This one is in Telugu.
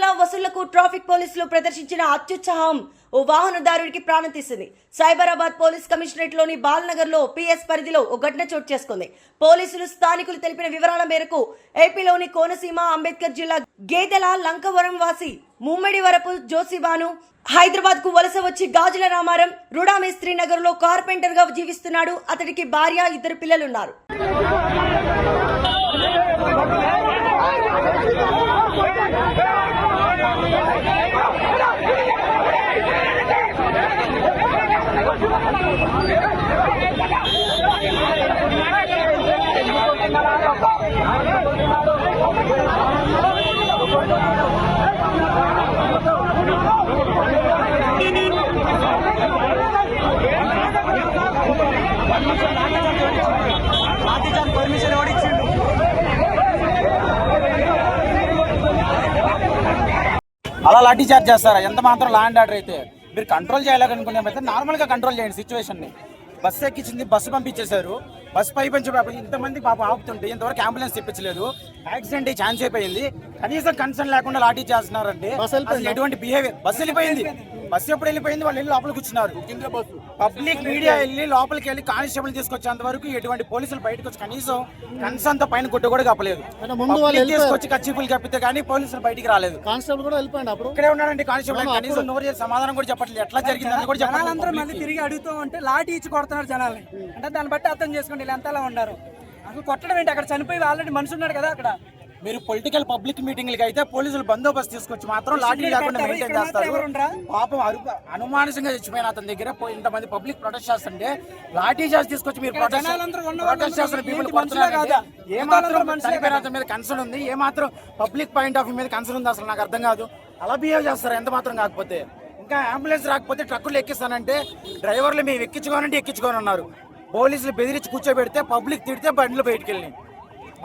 వసూళ్ళకు ట్రాఫిక్ పోలీసులు ప్రదర్శించిన అత్యుత్సాహం ఓ వాహనదారుడికి ప్రాణం తీసింది. సైబరాబాద్ పోలీస్ కమిషనరేట్లోని బాల్నగర్లో పిఎస్ పరిధిలో ఓ ఘటన చోటు చేసుకుంది. పోలీసులు స్థానికులు తెలిపిన వివరాల మేరకు ఏపీలోని కోనసీమ అంబేద్కర్ జిల్లా గేదెల లంకవరం వాసి ముమ్మడి వరపు జోసిబాను హైదరాబాద్కు వలస వచ్చి గాజుల రామారం రుడా మేస్త్రి నగర్లో కార్పెంటర్గా జీవిస్తున్నాడు. అతడికి భార్య ఇద్దరు పిల్లలున్నారు. పర్మిషన్ ఎవడిచ్చిండు అలా లాఠీ చార్జ్ చేస్తారా? ఎంత మాత్రం లా అండ్ ఆర్డర్ అయితే? మీరు కంట్రోల్ చేయాలనుకునే అయితే నార్మల్గా కంట్రోల్ చేయండి సిచ్యువేషన్ని. బస్సు ఎక్కించింది బస్సు పంపించేశారు. బస్సు పై పంచి ఇంతమంది పాప ఆపుతుంటే ఇంతవరకు అంబులెన్స్ తెప్పించలేదు. యాక్సిడెంట్ అయ్యి ఛాన్స్ అయిపోయింది. కనీసం కన్సర్న్ లేకుండా లాఠీ చేస్తున్నారంటే ఎటువంటి బిహేవియర్ బస్సు వెళ్ళిపోయింది. బస్సు ఎప్పుడు వెళ్ళిపోయింది? వాళ్ళు వెళ్ళి లోపల కూర్చున్నారు పబ్లిక్ మీడియా వెళ్ళి లోపలికి వెళ్ళి కానిస్టేబుల్ తీసుకొచ్చేంత వరకు ఎటువంటి పోలీసులు బయటకు వచ్చి కనీసం కన్సర్న్తో పైన గుడ్డ కూడా కప్పలేదు. తీసుకొచ్చి కచ్చిపులు కప్పితే కానీ పోలీసులు బయటికి రాలేదు. కానిస్టేబుల్ కూడా వెళ్ళిపోయింది అప్పుడు? ఇక్కడే ఉన్నాడండి కానిస్టేబుల్. కనీసం నోరు చేసి సమాధానం కూడా చెప్పట్లేదు. ఎట్లా జరిగిందని కూడా జనాలందరూ మళ్ళీ తిరిగి అడుగుతూ ఉంటే లాఠీ ఇచ్చి కొడుతున్నారు జనాల్ని. అంటే దాన్ని బట్టి అర్థం చేసుకోండి వీళ్ళు ఎంతలా ఉన్నారు. అసలు కొట్టడం ఏంటి? అక్కడ చనిపోయి ఆల్రెడీ మనిషి ఉన్నాడు కదా అక్కడ. మీరు పొలిటికల్ పబ్లిక్ మీటింగ్లకి అయితే పోలీసులు బందోబస్తు తీసుకొచ్చి మాత్రం లాఠీ లేకుండా. మెయింటైన్ చేస్తారు? పాపం అనుమానితంగా చచ్చిపోయిన అతని దగ్గర ఇంతమంది పబ్లిక్ ప్రొటెస్ట్ చేస్తుంటే లాఠీ చార్జ్ తీసుకొచ్చి మీరు ప్రొటెస్ట్ జనాలందరూ ఉన్న ప్రొటెస్ట్ చేస్తున్న ఏంటి? పీపుల్ మనుషులే కాదా? ఏ మాత్రం చనిపోయిన అతని మీద కన్సర్న్ ఉంది? ఏ మాత్రం పబ్లిక్ పాయింట్ ఆఫ్ వ్యూ మీద కన్సర్న్ ఉంది అసలు? నాకు అర్థం కాదు. అలా బిహేవ్ చేస్తారు ఎంత మాత్రం కాకపోతే. ఇంకా అంబులెన్స్ రాకపోతే ట్రక్కులు ఎక్కిస్తానంటే డ్రైవర్లు మేము ఎక్కించుకోనంటే ఎక్కించుకొని ఉన్నారు. పోలీసులు బెదిరించి కూర్చోబెడితే పబ్లిక్ తిడితే బండ్లు బయటికి వెళ్ళి